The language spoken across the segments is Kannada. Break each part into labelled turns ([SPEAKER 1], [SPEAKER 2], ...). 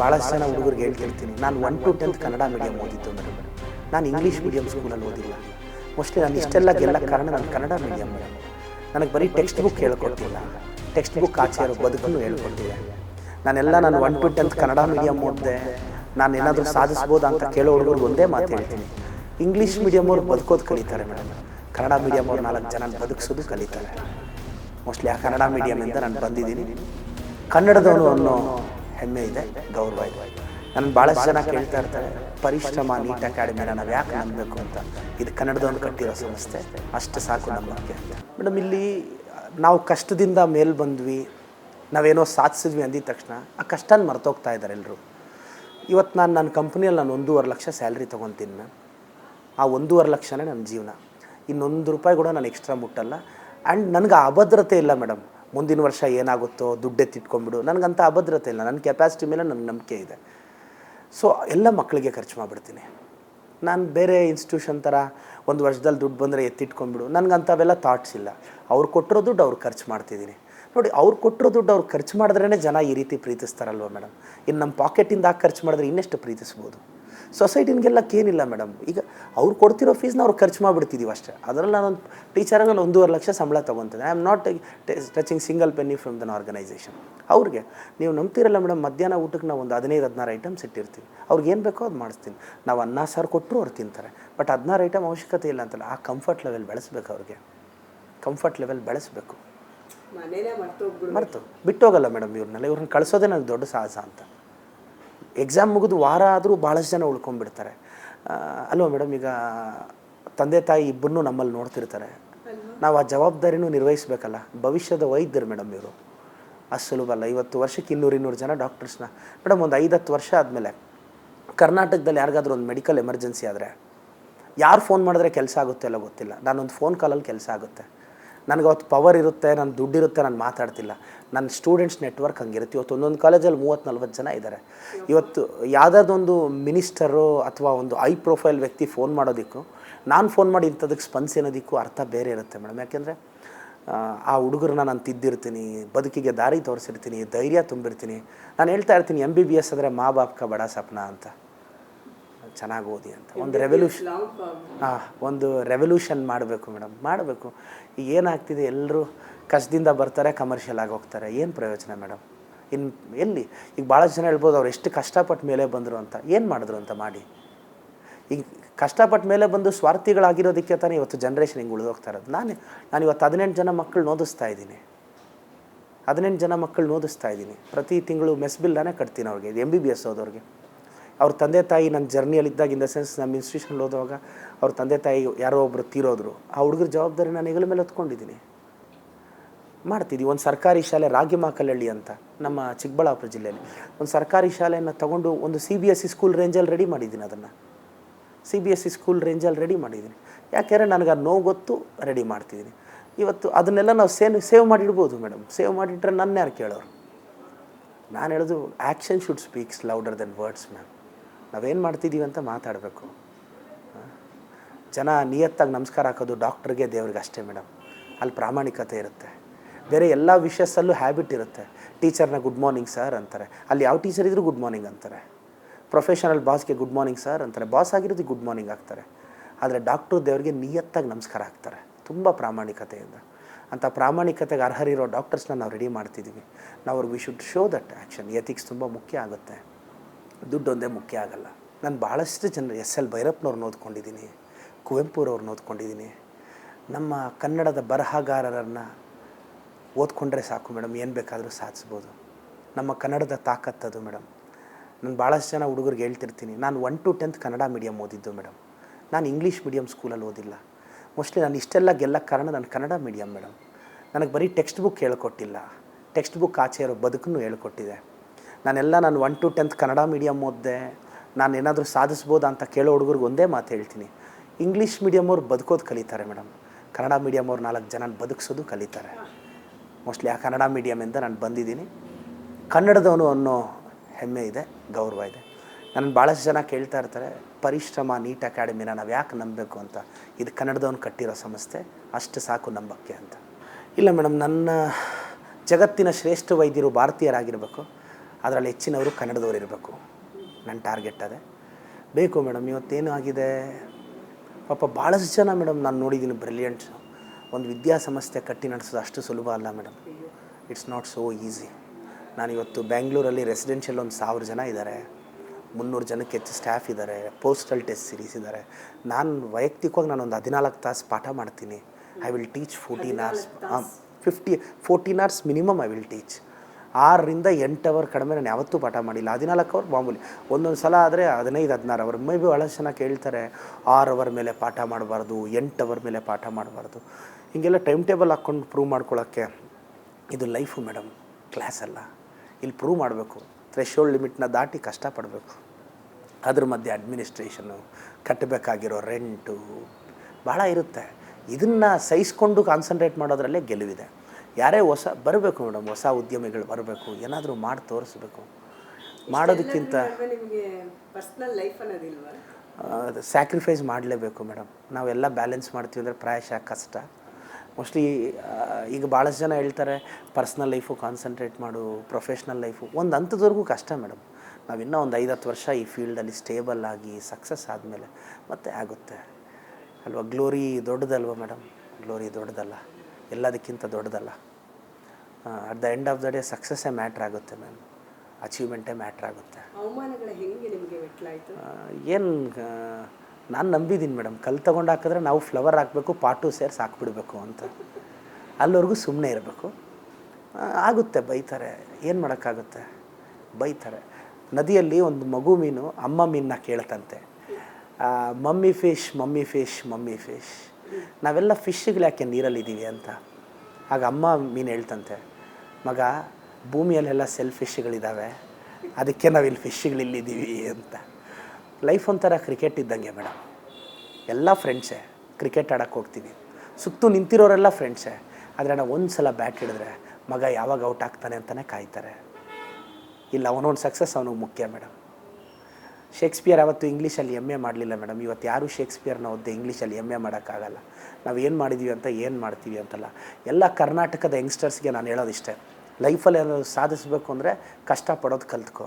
[SPEAKER 1] ಭಾಳಷ್ಟು ಜನ ಹುಡುಗರಿಗೆ ಹೇಳ್ತಿರ್ತೀನಿ ನಾನು one to tenth Kannada medium ಓದಿದ್ದು ಮೇಡಮ್ ನಾನು ಇಂಗ್ಲೀಷ್ ಮೀಡಿಯಂ ಸ್ಕೂಲಲ್ಲಿ ಓದಿಲ್ಲ. ಮೋಸ್ಟ್ಲಿ ನಾನು ಇಷ್ಟೆಲ್ಲ ಗೆಲ್ಲ ಕಾರಣ ನಾನು ಕನ್ನಡ ಮೀಡಿಯಂ ಮೇಡಮ್ ನನಗೆ ಬರೀ ಟೆಕ್ಸ್ಟ್ ಬುಕ್ ಹೇಳ್ಕೊಡ್ತಿಲ್ಲ. ಟೆಕ್ಸ್ಟ್ ಬುಕ್ ಆಚೆ ಇರೋ ಬದುಕನ್ನು ಹೇಳ್ಕೊಡ್ತಿದ್ದೆ ನಾನೆಲ್ಲ ನಾನು one to tenth Kannada medium ಓದಿದೆ. ನಾನು ಏನಾದರೂ ಸಾಧಿಸ್ಬೋದಾ ಅಂತ ಕೇಳೋ ಹುಡುಗರು ಒಂದೇ ಮಾತು ಹೇಳ್ತೀನಿ. ಇಂಗ್ಲೀಷ್ ಮೀಡಿಯಂ ಅವ್ರು ಬದುಕೋದು ಕಲಿತಾರೆ ಮೇಡಮ್ ಕನ್ನಡ ಮೀಡಿಯಂ ಅವ್ರು ನಾಲ್ಕು ಜನ ಬದುಕಿಸೋದು ಕಲಿತಾರೆ. ಮೋಸ್ಟ್ಲಿ ಆ ಕನ್ನಡ ಮೀಡಿಯಮಿಂದ ನಾನು ಬಂದಿದ್ದೀನಿ. ಕನ್ನಡದವನು ಅನ್ನೋ ಹೆಮ್ಮೆ ಇದೆ, ಗೌರವ ಇದೆ. ನನ್ನ ಭಾಳಷ್ಟು ಜನ ಕೇಳ್ತಾ ಇರ್ತಾರೆ, ಪರಿಶ್ರಮ, ನೀಟ್ ಅಕಾಡೆಮಿನ ನಾವು ಯಾಕೆ ನಂಬಬೇಕು ಅಂತ. ಇದು ಕನ್ನಡದವನು ಕಟ್ಟಿರೋ ಸಂಸ್ಥೆ, ಅಷ್ಟು ಸಾಕು ನಂಬಕ್ಕೆ ಮೇಡಮ್, ಇಲ್ಲಿ ನಾವು ಕಷ್ಟದಿಂದ ಮೇಲ್ ಬಂದ್ವಿ, ನಾವೇನೋ ಸಾಧಿಸಿದ್ವಿ ಅಂದಿದ ತಕ್ಷಣ, ಆ ಕಷ್ಟನ ಮರ್ತೋಗ್ತಾ ಇದ್ದಾರೆ ಎಲ್ಲರೂ ಇವತ್ತು ನಾನು ನನ್ನ ಕಂಪ್ನಿಯಲ್ಲಿ ನಾನು ಒಂದೂವರೆ ಲಕ್ಷ ಸ್ಯಾಲ್ರಿ ತೊಗೊತೀನಿ, ಮ್ಯಾಮ್. ಆ ಒಂದೂವರೆ ಲಕ್ಷನೇ ನನ್ನ ಜೀವನ. ಇನ್ನೊಂದು ರೂಪಾಯಿ ಕೂಡ ನಾನು ಎಕ್ಸ್ಟ್ರಾ ಮುಟ್ಟಲ್ಲ. ಆ್ಯಂಡ್ ನನಗೆ ಅಭದ್ರತೆ ಇಲ್ಲ, ಮೇಡಮ್. ಮುಂದಿನ ವರ್ಷ ಏನಾಗುತ್ತೋ ದುಡ್ಡೆತ್ತಿಟ್ಕೊಂಡ್ಬಿಡು ನನಗಂತ ಅಭದ್ರತೆ ಇಲ್ಲ. ನನ್ನ ಕೆಪಾಸಿಟಿ ಮೇಲೆ ನನಗೆ ನಂಬಿಕೆ ಇದೆ. ಸೊ ಎಲ್ಲ ಮಕ್ಕಳಿಗೆ ಖರ್ಚು ಮಾಡಿಬಿಡ್ತೀನಿ. ನಾನು ಬೇರೆ ಇನ್ಸ್ಟಿಟ್ಯೂಷನ್ ಥರ ಒಂದು ವರ್ಷದಲ್ಲಿ ದುಡ್ಡು ಬಂದರೆ ಎತ್ತಿಟ್ಕೊಂಡ್ಬಿಡು. ನನಗಂಥವೆಲ್ಲ ಥಾಟ್ಸ್ ಇಲ್ಲ. ಅವ್ರು ಕೊಟ್ಟಿರೋ ದುಡ್ಡು ಅವ್ರು ಖರ್ಚು ಮಾಡ್ತಿದ್ದೀನಿ. ನೋಡಿ, ಅವ್ರು ಕೊಟ್ಟಿರೋ ದುಡ್ಡು ಅವ್ರು ಖರ್ಚು ಮಾಡಿದ್ರೇ ಜನ ಈ ರೀತಿ ಪ್ರೀತಿಸ್ತಾರಲ್ವ ಮೇಡಮ್ ಇನ್ನು ನಮ್ಮ ಪಾಕೆಟಿಂದ ಖರ್ಚು ಮಾಡಿದ್ರೆ ಇನ್ನೆಷ್ಟು ಪ್ರೀತಿಸ್ಬೋದು? ಸೊಸೈಟಿನಿಗೆಲ್ಲಕ್ಕೇನಿಲ್ಲ ಮೇಡಮ್. ಈಗ ಅವ್ರು ಕೊಡ್ತಿರೋ ಫೀಸ್ನ ಅವ್ರು ಖರ್ಚು ಮಾಡಿಬಿಡ್ತಿದ್ದೀವಿ ಅಷ್ಟೇ. ಅದರಲ್ಲಿ ನಾನೊಂದು ಟೀಚರ್ ನಾನು ಒಂದೂವರೆ ಲಕ್ಷ ಸಂಬಳ ತೊಗೊತೇನೆ. I am not touching single penny from then organisation ಅವ್ರಿಗೆ ನೀವು ನಂಬ್ತಿರಲ್ಲ ಮೇಡಮ್ ಮಧ್ಯಾಹ್ನ ಊಟಕ್ಕೆ ನಾವು ಒಂದು ಹದಿನೈದು ಹದಿನಾರು ಐಟಮ್ಸ್ ಇಟ್ಟಿರ್ತೀವಿ. ಅವ್ರಿಗೆ ಏನು ಬೇಕೋ ಅದು ಮಾಡಿಸ್ತೀನಿ. ನಾವು ಅನ್ನ ಸಾರು ಕೊಟ್ಟರು ಅವ್ರು ತಿಂತಾರೆ. ಬಟ್ ಹದಿನಾರು ಐಟಮ್ ಅವಶ್ಯಕತೆ ಇಲ್ಲ ಅಂತಲ್ಲ ಆ ಕಂಫರ್ಟ್ ಲೆವೆಲ್ ಬೆಳೆಸ್ಬೇಕು ಅವ್ರಿಗೆ. ಕಂಫರ್ಟ್ ಲೆವೆಲ್ ಬೆಳೆಸ್ಬೇಕು. ಮರ್ತು. ಬಿಟ್ಟೋಗಲ್ಲ ಮೇಡಮ್ ಇವ್ರನ್ನೆಲ್ಲ. ಇವ್ರನ್ನ ಕಳಿಸೋದೇ ನನಗೆ ದೊಡ್ಡ ಸಾಹಸ ಅಂತ. ಎಕ್ಸಾಮ್ ಮುಗಿದು ವಾರ ಆದರೂ ಭಾಳಷ್ಟು ಜನ ಉಳ್ಕೊಂಡ್ಬಿಡ್ತಾರೆ. ಅಲ್ವಾ ಮೇಡಮ್, ಈಗ ತಂದೆ ತಾಯಿ ಇಬ್ಬರನ್ನೂ ನಮ್ಮಲ್ಲಿ ನೋಡ್ತಿರ್ತಾರೆ. ನಾವು ಆ ಜವಾಬ್ದಾರಿನೂ ನಿರ್ವಹಿಸಬೇಕಲ್ಲ. ಭವಿಷ್ಯದ ವೈದ್ಯರು ಮೇಡಮ್ ಇವರು. ಅಷ್ಟು ಸುಲಭ ಅಲ್ಲ. ಇವತ್ತು ವರ್ಷಕ್ಕೆ ಇನ್ನೂರು ಇನ್ನೂರು ಜನ ಡಾಕ್ಟರ್ಸ್ನ. ಮೇಡಮ್, ಒಂದು ಐದು ಹತ್ತು ವರ್ಷ ಆದಮೇಲೆ ಕರ್ನಾಟಕದಲ್ಲಿ ಯಾರಿಗಾದ್ರೂ ಒಂದು ಮೆಡಿಕಲ್ ಎಮರ್ಜೆನ್ಸಿ ಆದರೆ, ಯಾರು ಫೋನ್ ಮಾಡಿದ್ರೆ ಕೆಲಸ ಆಗುತ್ತೆ ಅಲ್ಲ ಗೊತ್ತಿಲ್ಲ. ನಾನೊಂದು ಫೋನ್ ಕಾಲಲ್ಲಿ ಕೆಲಸ ಆಗುತ್ತೆ. ನನಗೆ ಅವತ್ತು ಪವರ್ ಇರುತ್ತೆ ನನ್ನ ದುಡ್ಡಿರುತ್ತೆ, ನಾನು ಮಾತಾಡ್ತಿಲ್ಲ. ನನ್ನ ಸ್ಟೂಡೆಂಟ್ಸ್ ನೆಟ್ವರ್ಕ್ ಹಂಗಿರುತ್ತೆ. ಇವತ್ತು ಒಂದೊಂದು ಕಾಲೇಜಲ್ಲಿ ಮೂವತ್ತು ನಲ್ವತ್ತು ಜನ ಇದ್ದಾರೆ ಇವತ್ತು ಯಾವುದಾದೊಂದು ಮಿನಿಸ್ಟರು ಅಥವಾ ಒಂದು ಐ ಪ್ರೊಫೈಲ್ ವ್ಯಕ್ತಿ ಫೋನ್ ಮಾಡೋದಕ್ಕೂ, ನಾನು ಫೋನ್ ಮಾಡಿ ಇಂಥದಕ್ಕೆ ಸ್ಪಂದಿಸೋದಕ್ಕೂ ಅರ್ಥ ಬೇರೆ ಇರುತ್ತೆ ಮೇಡಮ್. ಯಾಕೆಂದರೆ, ಆ ಹುಡುಗರನ್ನ ನಾನು ತಿದ್ದಿರ್ತೀನಿ, ಬದುಕಿಗೆ ದಾರಿ ತೋರಿಸಿರ್ತೀನಿ, ಧೈರ್ಯ ತುಂಬಿರ್ತೀನಿ. ನಾನು ಹೇಳ್ತಾ ಇರ್ತೀನಿ ಎಂ ಬಿ ಬಿ ಎಸ್ ಅಂದರೆ ಮಾ ಬಾಪ್ಕ ಬಡ ಸಪ್ನ ಅಂತ. ಚೆನ್ನಾಗಿ ಓದಿ ಅಂತ ಒಂದು ರೆವಲ್ಯೂಷನ್ ಹಾಂ ಒಂದು ರೆವಲ್ಯೂಷನ್ ಮಾಡಬೇಕು ಮೇಡಮ್. ಮಾಡಬೇಕು. ಈಗ ಏನಾಗ್ತಿದೆ? ಎಲ್ಲರೂ ಕಷ್ಟದಿಂದ ಬರ್ತಾರೆ ಕಮರ್ಷಿಯಲ್ ಆಗಿ ಹೋಗ್ತಾರೆ. ಏನು ಪ್ರಯೋಜನ ಮೇಡಮ್? ಇನ್ನು ಎಲ್ಲಿ? ಈಗ ಭಾಳಷ್ಟು ಜನ ಹೇಳ್ಬೋದು ಅವ್ರು ಎಷ್ಟು ಕಷ್ಟಪಟ್ಟ ಮೇಲೆ ಬಂದರು ಅಂತ. ಏನು ಮಾಡಿದ್ರು ಅಂತ ಮಾಡಿ? ಈಗ ಕಷ್ಟಪಟ್ಟ ಮೇಲೆ ಬಂದು ಸ್ವಾರ್ಥಿಗಳಾಗಿರೋದಕ್ಕೆ ತಾನೇ ಇವತ್ತು ಜನ್ರೇಷನ್ ಹಿಂಗೆ ಉಳಿದೋಗ್ತಾ ಇರೋದು. ನಾನು ನಾನು ಇವತ್ತು ಹದಿನೆಂಟು ಜನ ಮಕ್ಕಳು ನೋದಿಸ್ತಾ ಇದ್ದೀನಿ. ಹದಿನೆಂಟು ಜನ ಮಕ್ಕಳು ನೋದಿಸ್ತಾ ಇದ್ದೀನಿ. ಪ್ರತಿ ತಿಂಗಳು ಮೆಸ್ ಬಿಲ್ ನಾನೇ ಕಟ್ತೀನಿ ಅವ್ರಿಗೆ ಎಂ ಬಿ ಬಿ ಎಸ್ ಓದೋರಿಗೆ. ಅವ್ರ ತಂದೆ ತಾಯಿ ನನ್ನ ಜರ್ನಿಯಲ್ಲಿದ್ದಾಗ ಇನ್ ದ ಸೆನ್ಸ್ ನಮ್ಮ ಇನ್ಸ್ಟಿಟ್ಯೂಷನ್ ಓದುವಾಗ ಅವ್ರ ತಂದೆ ತಾಯಿ ಯಾರೋ ಒಬ್ಬರು ತೀರೋದ್ರು. ಆ ಹುಡುಗರ ಜವಾಬ್ದಾರಿ ನಾನು ಹೆಗಲ ಮೇಲೆ ಹೊತ್ಕೊಂಡಿದ್ದೀನಿ. ಮಾಡ್ತಿದ್ದೀವಿ ಒಂದು ಸರ್ಕಾರಿ ಶಾಲೆ ರಾಗಿಮಾಕಲಹಳ್ಳಿ ಅಂತ ನಮ್ಮ ಚಿಕ್ಕಬಳ್ಳಾಪುರ ಜಿಲ್ಲೆಯಲ್ಲಿ. ಒಂದು ಸರ್ಕಾರಿ ಶಾಲೆಯನ್ನು ತಗೊಂಡು ಒಂದು C B S C school ರೇಂಜಲ್ಲಿ ರೆಡಿ ಮಾಡಿದ್ದೀನಿ ಅದನ್ನು. C B S C school ರೇಂಜಲ್ಲಿ ರೆಡಿ ಮಾಡಿದ್ದೀನಿ. ಯಾಕೆಂದರೆ ನನಗೆ ಅದು ನೋವು ಗೊತ್ತು ರೆಡಿ ಮಾಡ್ತಿದ್ದೀನಿ. ಇವತ್ತು ಅದನ್ನೆಲ್ಲ ನಾವು ಸೇವ್ ಸೇವ್ ಮಾಡಿಡ್ಬೋದು ಮೇಡಮ್. ಸೇವ್ ಮಾಡಿಟ್ರೆ ನನ್ನ ಯಾರು ಕೇಳೋರು? ನಾನು ಹೇಳೋದು action should speaks louder than words ma'am ನಾವೇನು ಮಾಡ್ತಿದ್ದೀವಿ ಅಂತ ಮಾತಾಡಬೇಕು. ಜನ ನಿಯತ್ತಾಗಿ ನಮಸ್ಕಾರ ಹಾಕೋದು ಡಾಕ್ಟ್ರಿಗೆ, ದೇವ್ರಿಗೆ ಅಷ್ಟೇ ಮೇಡಮ್. ಅಲ್ಲಿ ಪ್ರಾಮಾಣಿಕತೆ ಇರುತ್ತೆ. ಬೇರೆ ಎಲ್ಲ ವಿಷಯಸಲ್ಲೂ ಹ್ಯಾಬಿಟ್ ಇರುತ್ತೆ. ಟೀಚರ್ನ ಗುಡ್ ಮಾರ್ನಿಂಗ್ ಸರ್ ಅಂತಾರೆ. ಅಲ್ಲಿ ಯಾವ ಟೀಚರ್ ಇದ್ದರೂ ಗುಡ್ ಮಾರ್ನಿಂಗ್ ಅಂತಾರೆ. ಪ್ರೊಫೆಷನಲ್ ಬಾಸ್ಗೆ ಗುಡ್ ಮಾರ್ನಿಂಗ್ ಸರ್ ಅಂತಾರೆ. ಬಾಸ್ ಆಗಿರೋದು ಗುಡ್ ಮಾರ್ನಿಂಗ್ ಆಗ್ತಾರೆ. ಆದರೆ ಡಾಕ್ಟ್ರು ದೇವರಿಗೆ ನಿಯತ್ತಾಗಿ ನಮಸ್ಕಾರ ಹಾಕ್ತಾರೆ. ತುಂಬ ಪ್ರಾಮಾಣಿಕತೆಯಿಂದ. ಅಂಥ ಪ್ರಾಮಾಣಿಕತೆಗೆ ಅರ್ಹರಿರೋ ಡಾಕ್ಟರ್ಸ್ನ ನಾವು ರೆಡಿ ಮಾಡ್ತಿದ್ದೀವಿ ನಾವು we should show that action ethics ತುಂಬ ಮುಖ್ಯ ಆಗುತ್ತೆ. ದುಡ್ಡು ಒಂದೇ ಮುಖ್ಯ ಆಗಲ್ಲ. ನಾನು ಭಾಳಷ್ಟು ಜನ ಎಸ್ ಎಲ್ ಭೈರಪ್ಪನವ್ರನ್ನ ಓದ್ಕೊಂಡಿದ್ದೀನಿ ಕುವೆಂಪುರವ್ರನ್ನ ಓದ್ಕೊಂಡಿದ್ದೀನಿ ನಮ್ಮ ಕನ್ನಡದ ಬರಹಗಾರರನ್ನು ಓದ್ಕೊಂಡ್ರೆ ಸಾಕು ಮೇಡಮ್ ಏನು ಬೇಕಾದರೂ ಸಾಧಿಸ್ಬೋದು. ನಮ್ಮ ಕನ್ನಡದ ತಾಕತ್ತದು ಮೇಡಮ್ ನಾನು ಭಾಳಷ್ಟು ಜನ ಹುಡುಗರಿಗೆ ಹೇಳ್ತಿರ್ತೀನಿ, ನಾನು one to tenth Kannada medium ಓದಿದ್ದು ಮೇಡಮ್ ನಾನು ಇಂಗ್ಲೀಷ್ ಮೀಡಿಯಮ್ ಸ್ಕೂಲಲ್ಲಿ ಓದಿಲ್ಲ. ಮೋಸ್ಟ್ಲಿ ನಾನು ಇಷ್ಟೆಲ್ಲ ಗೆಲ್ಲಕ್ಕೆ ಕಾರಣ ನಾನು ಕನ್ನಡ ಮೀಡಿಯಮ್ ಮೇಡಮ್ ನನಗೆ ಬರೀ ಟೆಕ್ಸ್ಟ್ ಬುಕ್ ಹೇಳ್ಕೊಟ್ಟಿಲ್ಲ. ಟೆಕ್ಸ್ಟ್ ಬುಕ್ ಆಚೆ ಇರೋ ಬದುಕನ್ನು ಹೇಳ್ಕೊಟ್ಟಿದೆ. ನಾನೆಲ್ಲ ನಾನು one to tenth Kannada medium ಓದಿದೆ. ನಾನು ಏನಾದರೂ ಸಾಧಿಸ್ಬೋದಾ ಅಂತ ಕೇಳೋ ಹುಡುಗರಿಗೆ ಒಂದೇ ಮಾತು ಹೇಳ್ತೀನಿ. ಇಂಗ್ಲೀಷ್ ಮೀಡಿಯಮ್ ಅವ್ರು ಬದುಕೋದು ಕಲಿತಾರೆ ಮೇಡಮ್. ಕನ್ನಡ ಮೀಡಿಯಮ್ ಅವ್ರು ನಾಲ್ಕು ಜನ ಬದುಕಿಸೋದು ಕಲಿತಾರೆ. ಮೋಸ್ಟ್ಲಿ ಆ ಕನ್ನಡ ಮೀಡಿಯಮಿಂದ ನಾನು ಬಂದಿದ್ದೀನಿ. ಕನ್ನಡದವನು ಅನ್ನೋ ಹೆಮ್ಮೆ ಇದೆ, ಗೌರವ ಇದೆ. ನನ್ನ ಭಾಳಷ್ಟು ಜನ ಕೇಳ್ತಾ ಇರ್ತಾರೆ, ಪರಿಶ್ರಮ, ನೀಟ್ ಅಕಾಡೆಮಿನ ನಾವು ಯಾಕೆ ನಂಬಬೇಕು ಅಂತ? ಇದು ಕನ್ನಡದವನು ಕಟ್ಟಿರೋ ಸಂಸ್ಥೆ, ಅಷ್ಟು ಸಾಕು ನಂಬಕ್ಕೆ ಅಂತ. ಇಲ್ಲ ಮೇಡಮ್, ನನ್ನ ಜಗತ್ತಿನ ಶ್ರೇಷ್ಠ ವೈದ್ಯರು ಭಾರತೀಯರಾಗಿರಬೇಕು. ಅದರಲ್ಲಿ ಹೆಚ್ಚಿನವರು ಕನ್ನಡದವ್ರು ಇರಬೇಕು. ನನ್ನ ಟಾರ್ಗೆಟ್ ಅದೇ. ಬೇಕು ಮೇಡಮ್ ಇವತ್ತೇನು ಆಗಿದೆ? ಪಾಪ ಭಾಳಷ್ಟು ಜನ ಮೇಡಮ್ ನಾನು ನೋಡಿದ್ದೀನಿ ಬ್ರಿಲಿಯಂಟ್ ಒಂದು ವಿದ್ಯಾಸಂಸ್ಥೆ ಕಟ್ಟಿ ನಡೆಸೋದು ಅಷ್ಟು ಸುಲಭ ಅಲ್ಲ madam it's not so easy ನಾನಿವತ್ತು ಬ್ಯಾಂಗ್ಳೂರಲ್ಲಿ ರೆಸಿಡೆನ್ಷಿಯಲ್ ಒಂದು ಸಾವಿರ ಜನ ಇದ್ದಾರೆ ಮುನ್ನೂರು ಜನಕ್ಕೆ ಹೆಚ್ಚು ಸ್ಟಾಫ್ ಇದ್ದಾರೆ ಪೋಸ್ಟಲ್ ಟೆಸ್ಟ್ ಸೀರೀಸ್ ಇದ್ದಾರೆ ನಾನು ವೈಯಕ್ತಿಕವಾಗಿ ನಾನು ಒಂದು ಹದಿನಾಲ್ಕು ತಾಸು ಪಾಠ ಮಾಡ್ತೀನಿ. I will teach fourteen hours fifty fourteen hours minimum I will teach ಆರರಿಂದ ಎಂಟು ಅವರ್ ಕಡಿಮೆ ನಾನು ಯಾವತ್ತೂ ಪಾಠ ಮಾಡಿಲ್ಲ. ಹದಿನಾಲ್ಕು ಅವರ್ ಮಾಮೂಲಿ. ಒಂದೊಂದು ಸಲ ಆದರೆ ಹದಿನೈದು, ಹದಿನಾರು ಅವರ್ ಮೇ ಬಿ ಭಾಳಷ್ಟು ಜನ ಕೇಳ್ತಾರೆ, ಆರು ಅವರ್ ಮೇಲೆ ಪಾಠ ಮಾಡಬಾರ್ದು, ಎಂಟು ಅವರ್ ಮೇಲೆ ಪಾಠ ಮಾಡಬಾರ್ದು. ಹೀಗೆಲ್ಲ ಟೈಮ್ ಟೇಬಲ್ ಹಾಕ್ಕೊಂಡು ಪ್ರೂವ್ ಮಾಡ್ಕೊಳ್ಳೋಕ್ಕೆ ಇದು ಲೈಫು ಮೇಡಮ್ ಕ್ಲಾಸ್ ಅಲ್ಲ. ಇಲ್ಲಿ ಪ್ರೂವ್ ಮಾಡಬೇಕು. ಥ್ರೆಶೋಲ್ಡ್ ಲಿಮಿಟ್ನ ದಾಟಿ ಕಷ್ಟಪಡಬೇಕು. ಅದ್ರ ಮಧ್ಯೆ ಅಡ್ಮಿನಿಸ್ಟ್ರೇಷನು ಕಟ್ಟಬೇಕಾಗಿರೋ ರೆಂಟು ಭಾಳ ಇರುತ್ತೆ. ಇದನ್ನು ಸಹಿಸ್ಕೊಂಡು ಕಾನ್ಸಂಟ್ರೇಟ್ ಮಾಡೋದ್ರಲ್ಲೇ ಗೆಲುವಿದೆ. ಯಾರೇ ಹೊಸ ಬರಬೇಕು ಮೇಡಮ್ ಹೊಸ ಉದ್ಯಮಿಗಳು ಬರಬೇಕು ಏನಾದರೂ ಮಾಡಿ ತೋರಿಸ್ಬೇಕು. ಮಾಡೋದಕ್ಕಿಂತ ಸ್ಯಾಕ್ರಿಫೈಸ್ ಮಾಡಲೇಬೇಕು ಮೇಡಮ್. ನಾವೆಲ್ಲ ಬ್ಯಾಲೆನ್ಸ್ ಮಾಡ್ತೀವಿ ಅಂದರೆ ಪ್ರಾಯಶಃ ಕಷ್ಟ. ಮೋಸ್ಟ್ಲಿ ಈಗ ಭಾಳಷ್ಟು ಜನ ಹೇಳ್ತಾರೆ ಪರ್ಸ್ನಲ್ ಲೈಫು ಕಾನ್ಸಂಟ್ರೇಟ್ ಮಾಡು ಪ್ರೊಫೆಷ್ನಲ್ ಲೈಫು ಒಂದು ಹಂತದವರೆಗೂ ಕಷ್ಟ ಮೇಡಮ್. ನಾವು ಇನ್ನೂ ಒಂದು ಐದು ಹತ್ತು ವರ್ಷ ಈ ಫೀಲ್ಡಲ್ಲಿ ಸ್ಟೇಬಲ್ ಆಗಿ ಸಕ್ಸಸ್ ಆದಮೇಲೆ ಮತ್ತೆ ಆಗುತ್ತೆ. ಅಲ್ವಾ? Glory ದೊಡ್ಡದಲ್ವ madam? ಗ್ಲೋರಿ ದೊಡ್ಡದಲ್ಲ. ಎಲ್ಲದಕ್ಕಿಂತ ದೊಡ್ಡದಲ್ಲ. At the end of the day ಸಕ್ಸಸ್ಸೇ matter ಆಗುತ್ತೆ ಮ್ಯಾಮ್. ಅಚೀವ್ಮೆಂಟೇ ಮ್ಯಾಟ್ರ್ ಆಗುತ್ತೆ. ಏನು ನಾನು ನಂಬಿದ್ದೀನಿ ಮೇಡಮ್ ಕಲ್ ತೊಗೊಂಡು ಹಾಕಿದ್ರೆ ನಾವು ಫ್ಲವರ್ ಹಾಕಬೇಕು ಪಾಟು ಸೇರಿಸಿ ಹಾಕ್ಬಿಡ್ಬೇಕು ಅಂತ. ಅಲ್ಲಿವರೆಗೂ ಸುಮ್ಮನೆ ಇರಬೇಕು. ಆಗುತ್ತೆ ಬೈತಾರೆ. ಏನು ಮಾಡೋಕ್ಕಾಗುತ್ತೆ? ಬೈತಾರೆ. ನದಿಯಲ್ಲಿ ಒಂದು ಮಗು ಮೀನು ಅಮ್ಮ ಮೀನನ್ನ ಕೇಳ್ತಂತೆ. Mummy fish mummy fish mummy fish ನಾವೆಲ್ಲ ಫಿಶ್ಗಳು ಯಾಕೆ ನೀರಲ್ಲಿದ್ದೀವಿ ಅಂತ. ಆಗ ಅಮ್ಮ ಮೀನು ಹೇಳ್ತಂತೆ, ಮಗ, ಭೂಮಿಯಲ್ಲೆಲ್ಲ ಸೆಲ್ ಫಿಶ್ಗಳಿದ್ದಾವೆ ಅದಕ್ಕೆ ನಾವಿಲ್ಲಿ ಫಿಶ್ಗಳಿಲ್ಲಿದ್ದೀವಿ ಅಂತ. ಲೈಫ್ ಒಂಥರ ಕ್ರಿಕೆಟ್ ಇದ್ದಂಗೆ ಮೇಡಮ್. ಎಲ್ಲ ಫ್ರೆಂಡ್ಸೇ, ಕ್ರಿಕೆಟ್ ಆಡೋಕ್ಕೆ ಹೋಗ್ತೀವಿ. ಸುತ್ತು ನಿಂತಿರೋರೆಲ್ಲ ಫ್ರೆಂಡ್ಸೇ, ಆದರೆ ನಾವು ಒಂದು ಸಲ ಬ್ಯಾಟ್ ಹಿಡಿದ್ರೆ ಮಗ ಯಾವಾಗ ಔಟ್ ಆಗ್ತಾನೆ ಅಂತಲೇ ಕಾಯ್ತಾರೆ. ಇಲ್ಲ, ಅವನೊಂದು ಸಕ್ಸಸ್ ಅವನಿಗೆ ಮುಖ್ಯ ಮೇಡಮ್. ಶೇಕ್ಸ್ಪಿಯರ್ ಅವತ್ತು ಇಂಗ್ಲೀಷಲ್ಲಿ ಎಂ ಎ ಮಾಡಲಿಲ್ಲ ಮೇಡಮ್ ಇವತ್ತು ಯಾರೂ ಶೇಕ್ಸ್ಪಿಯರ್ನ ಓದ್ದೆ ಇಂಗ್ಲೀಷಲ್ಲಿ ಎಂ ಎ ಮಾಡೋಕ್ಕಾಗಲ್ಲ. ನಾವು ಏನು ಮಾಡಿದ್ದೀವಿ ಅಂತ ಏನು ಮಾಡ್ತೀವಿ ಅಂತಲ್ಲ. ಎಲ್ಲ ಕರ್ನಾಟಕದ ಯಂಗ್ಸ್ಟರ್ಸ್ಗೆ ನಾನು ಹೇಳೋದಿಷ್ಟೇ ಲೈಫಲ್ಲಿ ಏನಾದರೂ ಸಾಧಿಸಬೇಕು ಅಂದರೆ ಕಷ್ಟಪಡೋದು ಕಲ್ತ್ಕೋ.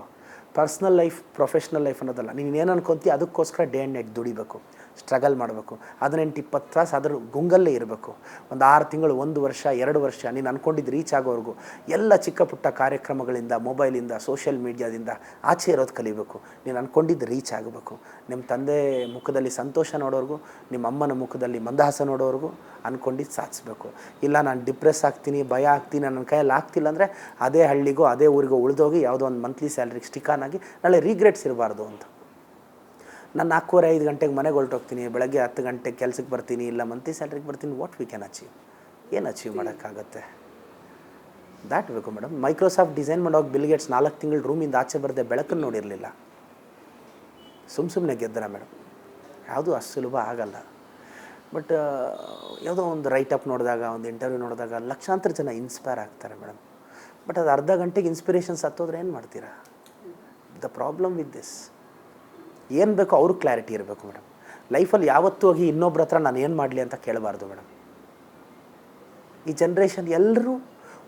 [SPEAKER 1] ಪರ್ಸ್ನಲ್ ಲೈಫ್, ಪ್ರೊಫೆಷ್ನಲ್ ಲೈಫ್ ಅನ್ನೋದಲ್ಲ. ನೀನು ಏನು ಅನ್ಕೊಂತೀಯ ಅದಕ್ಕೋಸ್ಕರ ಡೇ ಆ್ಯಂಡ್ ನೈಟ್ ದುಡಿಬೇಕು ಸ್ಟ್ರಗಲ್ ಮಾಡಬೇಕು. ಹದಿನೆಂಟು, ಇಪ್ಪತ್ತು ತಾಸು ಅದ್ರ ಗುಂಗಲ್ಲೇ ಇರಬೇಕು. ಒಂದು ಆರು ತಿಂಗಳು, ಒಂದು ವರ್ಷ, ಎರಡು ವರ್ಷ, ನೀನು ಅಂದ್ಕೊಂಡಿದ್ದು ರೀಚ್ ಆಗೋವರೆಗೂ ಎಲ್ಲ ಚಿಕ್ಕ ಪುಟ್ಟ ಕಾರ್ಯಕ್ರಮಗಳಿಂದ ಮೊಬೈಲಿಂದ ಸೋಷಿಯಲ್ ಮೀಡ್ಯಾದಿಂದ ಆಚೆ ಇರೋದು ಕಲಿಬೇಕು. ನೀನು ಅಂದ್ಕೊಂಡಿದ್ದು ರೀಚ್ ಆಗಬೇಕು. ನಿಮ್ಮ ತಂದೆ ಮುಖದಲ್ಲಿ ಸಂತೋಷ ನೋಡೋರ್ಗು ನಿಮ್ಮ ಅಮ್ಮನ ಮುಖದಲ್ಲಿ ಮಂದಹಾಸ ನೋಡೋವರೆಗೂ ಅಂದ್ಕೊಂಡಿದ್ದು ಸಾಧಿಸ್ಬೇಕು. ಇಲ್ಲ ನಾನು ಡಿಪ್ರೆಸ್ ಆಗ್ತೀನಿ, ಭಯ ಆಗ್ತೀನಿ ನನ್ನ ಕೈಯಲ್ಲಿ ಆಗ್ತಿಲ್ಲ ಅಂದರೆ ಅದೇ ಹಳ್ಳಿಗೋ, ಅದೇ ಊರಿಗೋ ಉಳಿದೋಗಿ ಯಾವುದೋ ಒಂದು ಮಂತ್ಲಿ ಸ್ಯಾಲ್ರಿಗೆ ಸ್ಟಿಕಾನ್ ಆಗಿ ನಾಳೆ ರಿಗ್ರೆಟ್ಸ್ ಇರಬಾರ್ದು ಅಂತ. ನಾನು ನಾಲ್ಕೂವರೆ, ಐದು ಗಂಟೆಗೆ ಮನೆಗೆ ಹೊರಟೋಗ್ತೀನಿ, ಬೆಳಗ್ಗೆ ಹತ್ತು ಗಂಟೆಗೆ ಕೆಲಸಕ್ಕೆ ಬರ್ತೀನಿ, ಇಲ್ಲ ಮಂತ್ಲಿ ಸ್ಯಾಲ್ರಿಗೆ ಬರ್ತೀನಿ ವಾಟ್ ವಿ ಕ್ಯಾನ್ ಅಚೀವ್ ಏನು ಅಚೀವ್ ಮಾಡೋಕ್ಕಾಗತ್ತೆ? ದಾಟಬೇಕು ಮೇಡಮ್ ಮೈಕ್ರೋಸಾಫ್ಟ್ ಡಿಸೈನ್ ಮಾಡೋಕೆ ಬಿಲ್ಗೇಟ್ಸ್ ನಾಲ್ಕು ತಿಂಗಳು ರೂಮಿಂದ ಆಚೆ ಬರದೆ ಬೆಳಕನ್ನು ನೋಡಿರಲಿಲ್ಲ. ಸುಮ್ಮ ಸುಮ್ಮನೆ ಗೆದ್ದರ ಮೇಡಮ್ ಯಾವುದೂ ಅಷ್ಟು ಸುಲಭ ಆಗಲ್ಲ. ಬಟ್ ಯಾವುದೋ ಒಂದು ರೈಟ್ ಅಪ್ ನೋಡಿದಾಗ, ಒಂದು ಇಂಟರ್ವ್ಯೂ ನೋಡಿದಾಗ ಲಕ್ಷಾಂತರ ಜನ ಇನ್ಸ್ಪೈರ್ ಆಗ್ತಾರೆ ಮೇಡಮ್ ಬಟ್ ಅದು ಅರ್ಧ ಗಂಟೆಗೆ ಇನ್ಸ್ಪಿರೇಷನ್ಸ್ ಹತ್ತೋದ್ರೆ ಏನು ಮಾಡ್ತೀರಾ? ದ ಪ್ರಾಬ್ಲಮ್ ವಿತ್ ದಿಸ್ ಏನು ಬೇಕೋ ಅವ್ರ ಕ್ಲಾರಿಟಿ ಇರಬೇಕು ಮೇಡಮ್ ಲೈಫಲ್ಲಿ ಯಾವತ್ತೂ ಹೋಗಿ ಇನ್ನೊಬ್ರ ಹತ್ರ ನಾನು ಏನು ಮಾಡಲಿ ಅಂತ ಕೇಳಬಾರ್ದು ಮೇಡಮ್ ಈ ಜನ್ರೇಷನ್ ಎಲ್ಲರೂ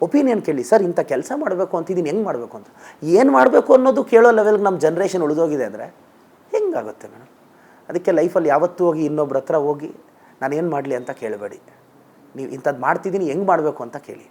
[SPEAKER 1] ಒಪಿನಿಯನ್ ಕೇಳಿ, ಸರ್, ಇಂಥ ಕೆಲಸ ಮಾಡಬೇಕು ಅಂತಿದ್ದೀನಿ ಹೆಂಗೆ ಮಾಡಬೇಕು ಅಂತ? ಏನು ಮಾಡಬೇಕು ಅನ್ನೋದು ಕೇಳೋ ಲೆವೆಲ್ಗೆ ನಮ್ಮ ಜನ್ರೇಷನ್ ಉಳಿದೋಗಿದೆ ಅಂದರೆ ಹೆಂಗಾಗುತ್ತೆ ಮೇಡಮ್ ಅದಕ್ಕೆ ಲೈಫಲ್ಲಿ ಯಾವತ್ತೂ ಹೋಗಿ ಇನ್ನೊಬ್ರ ಹತ್ರ ಹೋಗಿ, ನಾನು ಏನು ಮಾಡಲಿ ಅಂತ ಕೇಳಬೇಡಿ. ನೀವು ಇಂಥದ್ದು ಮಾಡ್ತಿದ್ದೀನಿ ಹೆಂಗೆ ಮಾಡಬೇಕು ಅಂತ ಕೇಳಿ.